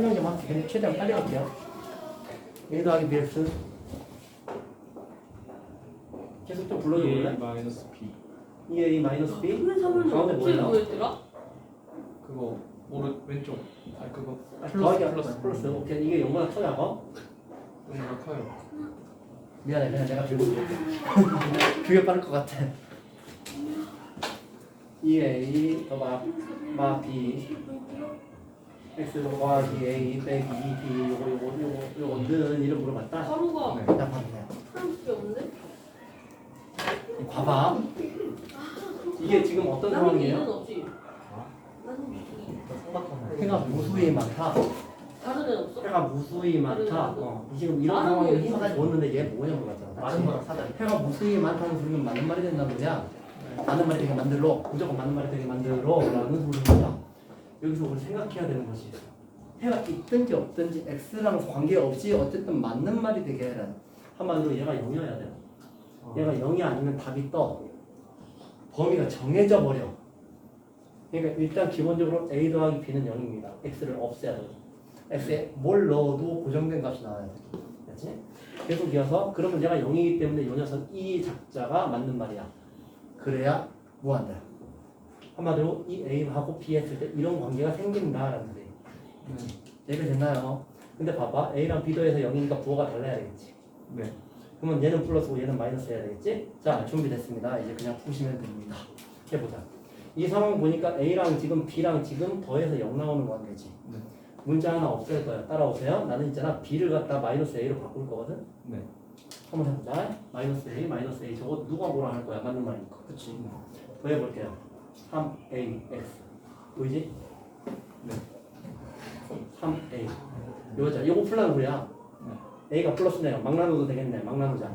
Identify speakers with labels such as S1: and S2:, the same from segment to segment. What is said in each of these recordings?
S1: 설명 좀 할게요. 최대한 빨리 할게요. A 더하기 BX 계속 좀 불러줘
S2: A
S1: 볼래?
S2: 마이너스 B
S1: 2A 마이너스 B
S3: 그래 사면
S1: 가운데
S3: 어떻게
S1: 뭐예요?
S3: 뭐였더라?
S2: 그거 오른 왼쪽 아 그거
S1: 아, 더하기
S2: 플러스
S1: 플러스 오케이 이게 0보다 커냐고?
S2: 뭔가 커요
S1: 미안해 그냥 내가 들고 그게 빠를 것 같아 2A 더마 마 B X 더하기 A 빼기 2B 요거 요거 요거 요거는 이름 물어봤다
S3: 가루가
S2: 네.
S1: 나 봤네
S3: 하나밖에 없는데?
S1: 봐봐 이게 지금 어떤
S3: 나는
S1: 상황이에요?
S3: 이는 없지. 나는 이.
S1: 해가 무수히 많다
S3: 다른 애는 없어?
S1: 해가 무수히 많다 어, 지금 이런
S3: 많은 거예요.
S1: 해가 줬는데 얘 뭐냐 물어봤잖아
S4: 많은 거랑 사다리.
S1: 해가 무수히 많다는 소리는 맞는 말이 된다는 거야 많은 말이 되게 만들어 무조건 많은 말이 되게 만들어 라는 소리인 거야 여기서 우리 생각해야 되는 것이 해가 있든지 없든지 x랑 관계없이 어쨌든 맞는 말이 되게 해라 한마디로 얘가 0이어야 돼요. 얘가 0이 아니면 답이 떠. 범위가 정해져 버려. 그러니까 일단 기본적으로 a 더하기 b는 0입니다. X를 없애야 돼요 x에 뭘 넣어도 고정된 값이 나와야 돼 그렇지? 계속 이어서 그러면 얘가 0이기 때문에 요 녀석 이 작자가 맞는 말이야. 그래야 무한대 한마디로 이 a하고 b 했을 때 이런 관계가 생긴다라는 소리 이해가 됐나요? 근데 봐봐. A랑 b 더해서 0이니까 부호가 달라야 되겠지.
S2: 네.
S1: 그러면 얘는 플러스고 얘는 마이너스 해야 되겠지? 자 준비됐습니다. 이제 그냥 푸시면 됩니다. 해보자. 이 상황 보니까 a랑 지금 b랑 지금 더해서 0 나오는 관계지.
S2: 네.
S1: 문자 하나 없앨 거야 따라오세요. 나는 있잖아. B를 갖다 마이너스 a로 바꿀 거거든?
S2: 네.
S1: 한번 해보자. 마이너스 a 마이너스 a 저거 누가 뭐라 할 거야? 맞는 말이니까. 그치. 더 해볼게요 3ax 보이지?
S2: 네.
S1: 3a 요거자 요거 풀라는 소리야 a가 플러스네요. 막 나눠도 되겠네. 막 나누자.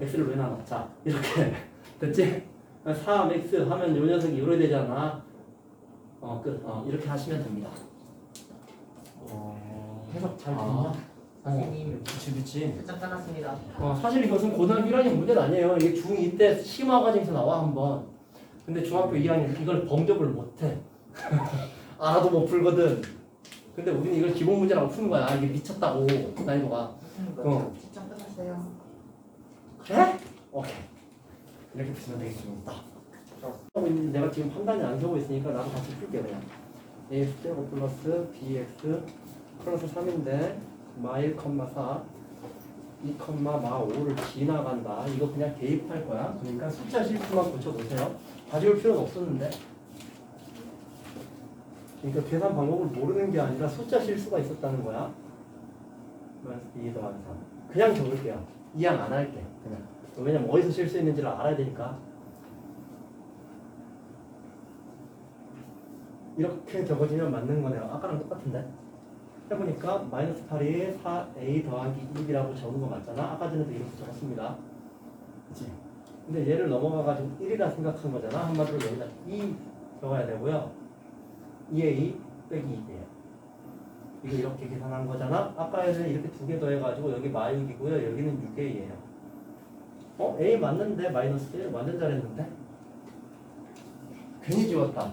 S1: X를 왜 나눠 자? 이렇게. 됐지? 3x 하면 요 녀석이 요래 되잖아. 어 끝. 어, 이렇게 하시면 됩니다.
S2: 어...
S1: 해석 잘
S4: 아,
S1: 됐냐?
S4: 선생님.
S1: 그치 그치.
S4: 살짝 끝났습니다.
S1: 어, 사실 이것은 고등학교 1학년 문제는 아니에요. 이게 중2 때 심화 과정에서 나와 한번. 근데 중학교 2학년 이걸 범접을 못해. 알아도 못 풀거든. 근데 우리는 이걸 기본 문제라고 푸는 거야. 이게 미쳤다고 난이도가.
S4: 선생님
S1: 어.
S4: 살짝 끝났어요.
S1: 그래? 오케이. 이렇게 푸시면 되겠습니다. 하고 있는데 내가 지금 판단이 안 서고 있으니까 나도 같이 풀게 그냥. ax 제곱 플러스 bx 플러스 3인데 마 1, 4 2, 마 5를 지나간다. 이거 그냥 대입할 거야. 그러니까 숫자 실수만 고쳐보세요. 가져올 필요는 없었는데. 그러니까 계산 방법을 모르는 게 아니라 숫자 실수가 있었다는 거야. 마이너스 2 더하기 3. 그냥 적을게요. 이양 안 할게. 그냥. 왜냐면 어디서 실수했는지를 알아야 되니까. 이렇게 적어지면 맞는 거네요. 아까랑 똑같은데. 해보니까 마이너스 8이 4a 더하기 1이라고 적은 거 맞잖아. 아까 전에도 이렇게 적었습니다. 그치? 근데 얘를 넘어가가지고 1이라 생각한 거잖아. 한마디로 여기다 2 적어야 되고요. 2a 빼기 2예요. 이거 이렇게 계산한 거잖아. 아까에는 이렇게 두 개 더해가지고 여기 마육이고요. 여기는 6a예요. 어? a 맞는데 마이너스 1 완전 잘했는데? 괜히 지웠다.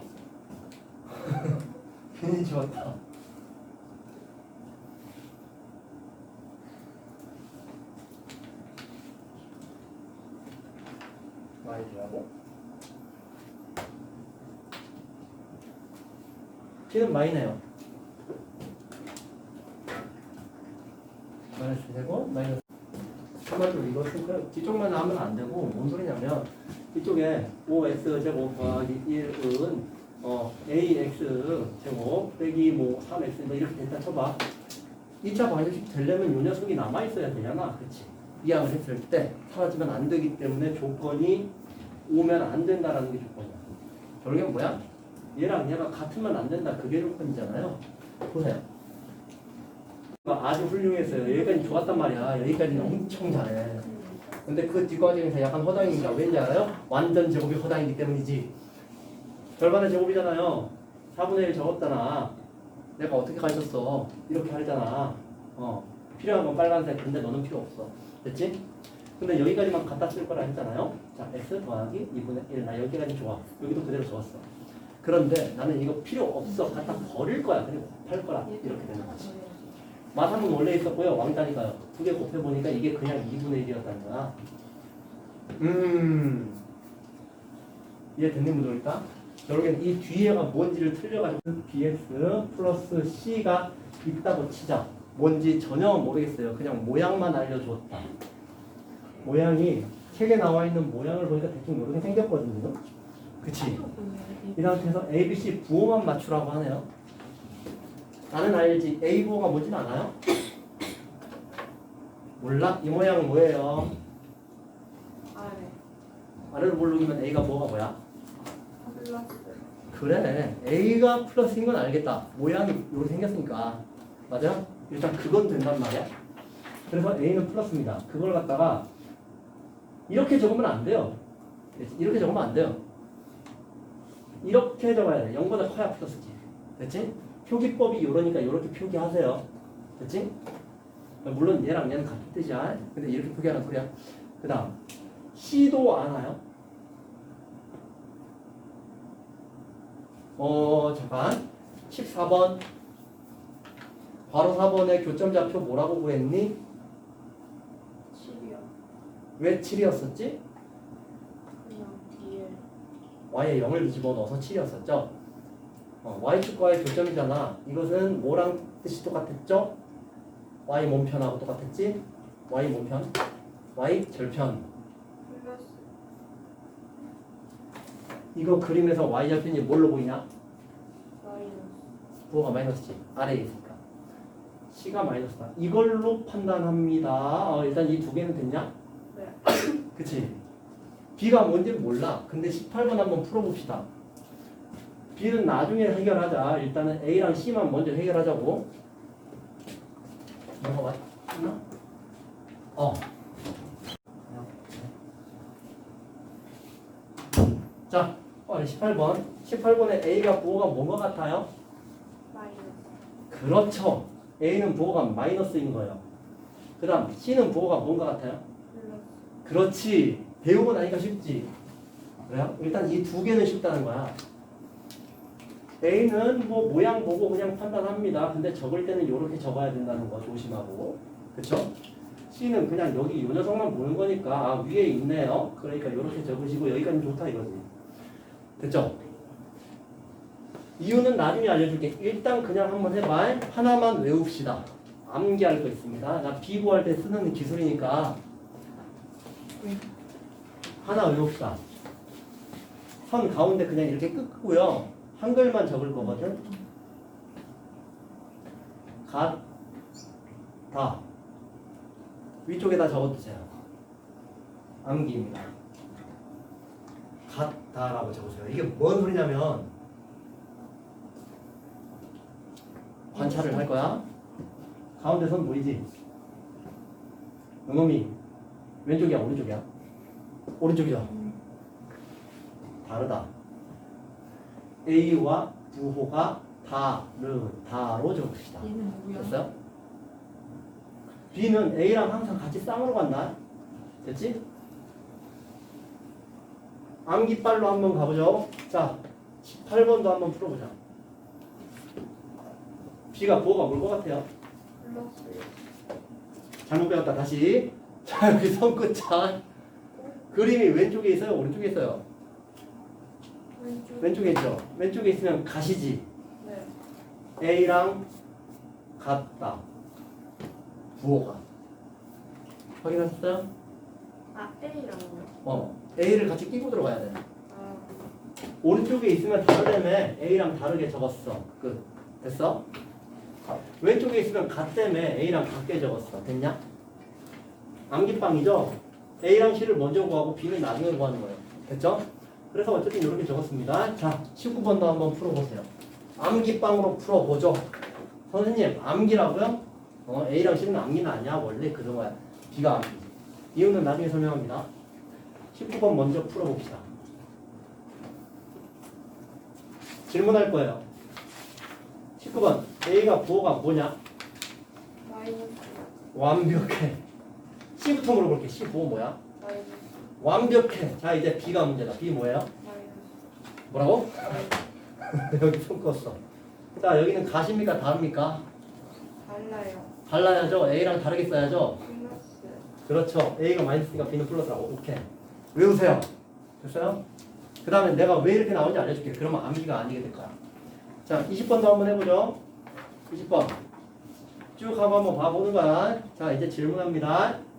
S1: 괜히 지웠다. 마이즈라고 t는 마이네요. 마이너스 되고 마이너스 한마디로 이것은 뒤쪽만 하면 안 되고 뭔 소리냐면 이쪽에 5x 제곱 더하기 1은 어, ax 제곱 빼기 뭐 3x 뭐 이렇게 됐다 쳐봐. 2차 방정식 되려면 요 녀석이 남아있어야 되잖아. 그치? 이항을 했을 때 사라지면 안 되기 때문에 조건이 오면 안 된다라는 게 조건이야. 결국엔 뭐야? 얘랑 얘가 같으면 안 된다. 그게 조건이잖아요. 보세요. 아주 훌륭했어요. 여기까지 좋았단 말이야. 여기까지는 엄청 잘해. 근데 그 뒷과정에서 약간 허당입니다 왠지 알아요? 완전 제곱이 허당이기 때문이지. 절반의 제곱이잖아요. 4분의 1 적었잖아. 내가 어떻게 가르쳤어? 이렇게 하잖아. 어. 필요한 건 빨간색. 근데 너는 필요 없어. 됐지? 근데 여기까지만 갖다 쓸 거라 했잖아요. 자 x 더하기 2분의 1 나 여기까지 좋아. 여기도 그대로 적었어 그런데 나는 이거 필요 없어. 갖다 버릴 거야. 그리고 곱할 거라. 이렇게 되는 거지. 마삼은 원래 있었고요. 왕따니까요. 두 개 곱해보니까 이게 그냥 2분의 1이었다는 거야. 음. 이해됐는 분들일까? 결국엔 이 뒤에가 뭔지를 틀려가지고 bx 플러스 c가 있다고 치자. 뭔지 전혀 모르겠어요. 그냥 모양만 알려줬다. 모양이 책에 나와 있는 모양을 보니까 대충 이렇게 생겼거든요. 그치? 이 상태에서 A, B, C 부호만 맞추라고 하네요. 나는 알지. A 부호가 뭔지는 알아요? 몰라? 이 모양 뭐예요?
S3: 아래.
S1: 아래로 모르면 A가 뭐가 뭐야?
S3: 플러스.
S1: 그래. A가 플러스인 건 알겠다. 모양이 이렇게 생겼으니까. 맞아? 일단 그건 된단 말이야. 그래서 A는 플러스입니다. 그걸 갖다가 이렇게 적으면 안 돼요. 이렇게 적으면 안 돼요. 이렇게 적어야 돼. 0보다 커야 플러스지. 됐지? 표기법이 이러니까 이렇게 표기하세요. 됐지? 물론 얘랑 얘는 같은 뜻이야. 근데 이렇게 표기하는 소리야. 그 다음 C도 아나요? 어 잠깐 14번 바로 4번에 교점 좌표 뭐라고 구했니?
S3: 7이요.
S1: 왜 7이었었지? Y에 0을 집어넣어서 7이었었죠? 어, y축과의 교점이잖아. 이것은 뭐랑 뜻이 똑같았죠? y 몸편하고 똑같았지? y 몸편, y 절편. 이거 그림에서 y 절편이 뭘로 보이냐?
S3: 마이너스.
S1: 부호가 마이너스지. 아래에 있으니까. c가 마이너스다. 이걸로 판단합니다. 어, 일단 이 두 개는 됐냐?
S3: 네.
S1: 그치? B가 뭔지 몰라. 근데 18번 한번 풀어봅시다. B는 나중에 해결하자. 일단은 A랑 C만 먼저 해결하자고. 뭐가 맞나? 어. 자, 어, 18번. 18번에 A가 부호가 뭔것 같아요?
S3: 마이너스.
S1: 그렇죠. A는 부호가 마이너스인 거예요. 그 다음 C는 부호가 뭔 것 같아요?
S3: 플러스.
S1: 그렇지. 배우고 나니까 쉽지. 그래요? 일단 이 두 개는 쉽다는 거야. A는 뭐 모양 보고 그냥 판단합니다. 근데 적을 때는 이렇게 적어야 된다는 거 조심하고. 그쵸? C는 그냥 여기 이 녀석만 보는 거니까 아, 위에 있네요. 그러니까 이렇게 적으시고 여기까지 좋다 이거지. 됐죠? 이유는 나중에 알려줄게. 일단 그냥 한번 해봐. 하나만 외웁시다. 암기할 거 있습니다. 나 비구할 때 쓰는 기술이니까 하나 외웁시다. 선 가운데 그냥 이렇게 끄고요. 한글만 적을 거거든. 갓, 다. 위쪽에다 적어두세요. 암기입니다. 같다라고 적으세요. 이게 뭔 소리냐면 관찰을 할 거야. 가운데 선 보이지? 요놈이 왼쪽이야 오른쪽이야? 오른쪽이죠? 다르다. A와 부호가 다르다로 적읍시다. 됐어요? B는 A랑 항상 같이 쌍으로 간다. 됐지? 암기빨로 한번 가보죠. 자, 18번도 한번 풀어보자. B가 부호가 뭘 것 같아요? 잘못 배웠다. 다시. 자, 여기 손끝자. 그림이 왼쪽에 있어요? 오른쪽에 있어요?
S3: 왼쪽.
S1: 왼쪽에 있죠? 왼쪽에 있으면 가시지.
S3: 네.
S1: A랑 같다. 부호가. 확인하셨어요?
S3: 아, A랑요?
S1: 어. A를 같이 끼고 들어가야 돼.
S3: 아,
S1: 오른쪽에 있으면 다르다며 A랑 다르게 적었어. 끝. 됐어? 왼쪽에 있으면 같다며 A랑 같게 적었어. 됐냐? 암기빵이죠? A랑 C를 먼저 구하고 B는 나중에 구하는 거예요. 됐죠? 그래서 어쨌든 이렇게 적었습니다. 자, 19번도 한번 풀어보세요. 암기빵으로 풀어보죠. 선생님, 암기라고요? 어, A랑 C는 암기는 아니야. 원래 그런 거야. B가 암기지. 이유는 나중에 설명합니다. 19번 먼저 풀어봅시다. 질문할 거예요. 19번 A가 부호가 뭐냐? 완벽해. C부터 물어볼게. C 부호 뭐야?
S3: 마이너스.
S1: 완벽해. 자 이제 B가 문제다. B 뭐예요? 뭐라고? 여기 손 껐어. 자 여기는 가십니까 다릅니까?
S3: 달라요.
S1: 달라야죠. A랑 다르게 써야죠.
S3: 플러스.
S1: 그렇죠. A가 마이너스니까 B는 플러스라고. 오케이. 외우세요. 됐어요? 그 다음에 내가 왜 이렇게 나오는지 알려줄게. 그러면 암기가 아니게 될 거야. 자, 20번도 한번 해보죠. 20번. 쭉 한번 봐보는 거야. 자, 이제 질문합니다.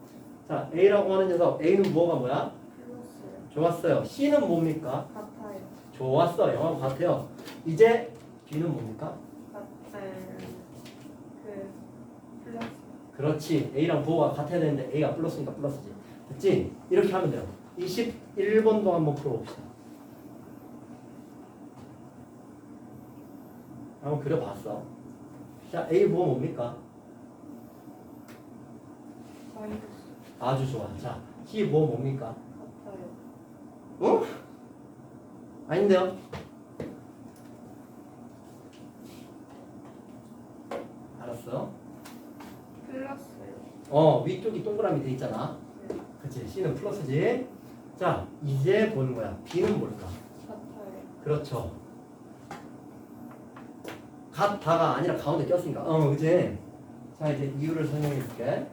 S1: 자, A라고 하는 녀석. A는 뭐가 뭐야? 좋았어요. C는 뭡니까?
S3: 같아요.
S1: 좋았어. 영어 같아요. 이제 B는 뭡니까?
S3: 그 플러스.
S1: 그렇지. A랑 부호가 같아야 되는데 A가 플러스니까 플러스지. 됐지? 이렇게 하면 돼요. 21번도 한번 풀어봅시다. 한번 그려봤어. 자, A 부호 뭡니까?
S3: 마이너스.
S1: 아주 좋아. 자, C 부호 뭡니까? 어? 아닌데요? 알았어.
S3: 플러스요.
S1: 어, 위쪽이 동그라미 돼 있잖아.
S3: 네.
S1: 그치? C는 플러스지. 자, 이제 보는 거야. B는 뭘까?
S3: 같아요.
S1: 그렇죠. 같다가 아니라 가운데 꼈으니까. 어, 그치? 자, 이제 이유를 설명해 줄게.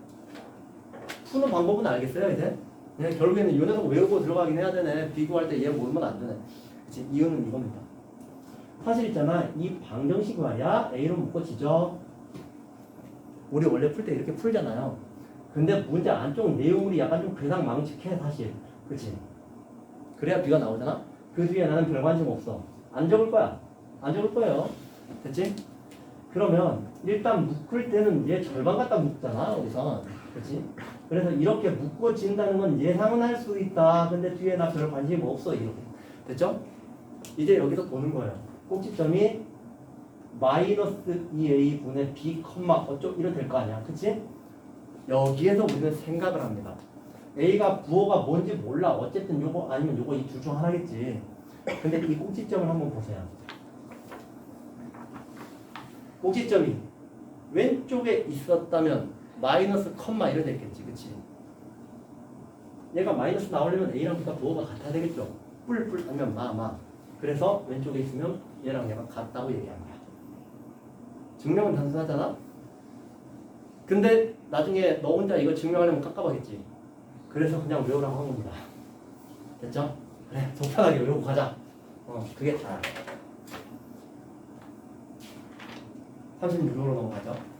S1: 푸는 방법은 알겠어요, 이제? 그냥 결국에는 요 녀석 외우고 들어가긴 해야 되네. 비교할 때 얘 모르면 안 되네. 그치? 이유는 이겁니다. 사실 있잖아. 이 방정식 말이야. A로 묶어지죠. 우리 원래 풀 때 이렇게 풀잖아요. 근데 문제 안쪽 내용물이 약간 좀 괴상 망측해, 사실. 그치? 그래야 B가 나오잖아? 그 뒤에 나는 별 관심 없어. 안 적을 거야. 안 적을 거예요. 됐지? 그러면 일단 묶을 때는 얘 절반 갖다 묶잖아, 여기 서. 그치? 그래서 이렇게 묶어진다는 건 예상은 할 수 있다. 근데 뒤에 나 별 관심 없어. 이렇게. 됐죠? 이제 여기서 보는 거예요. 꼭지점이 마이너스 2a 분의 b, 어쩌 이래 될거 아니야. 그치? 여기에서 우리는 생각을 합니다. A가 부호가 뭔지 몰라. 어쨌든 요거 아니면 요거 이 둘 중 하나겠지. 근데 이 꼭지점을 한번 보세요. 꼭지점이 왼쪽에 있었다면 마이너스 컴마 이래 됐겠지. 그치? 얘가 마이너스 나오려면 A랑 B가 부호가 같아야 되겠죠. 뿔뿔 아니면 마마. 그래서 왼쪽에 있으면 얘랑 얘가 같다고 거야. 증명은 단순하잖아? 근데 나중에 너 혼자 이거 증명하려면 깝깝하겠지. 그래서 그냥 외우라고 한 겁니다. 됐죠? 그래, 속편하게 외우고 가자. 어, 그게 다야. 36으로 넘어가죠.